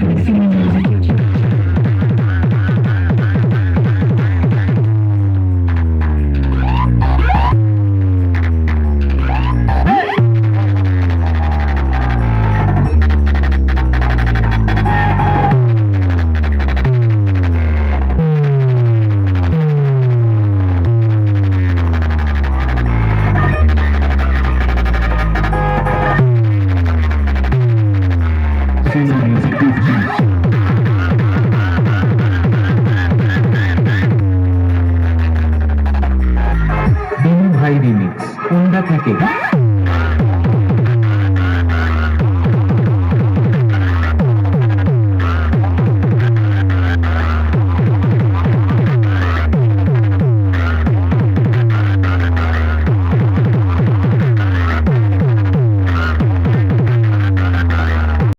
Thank you. ভাই remix কোনটা থাকে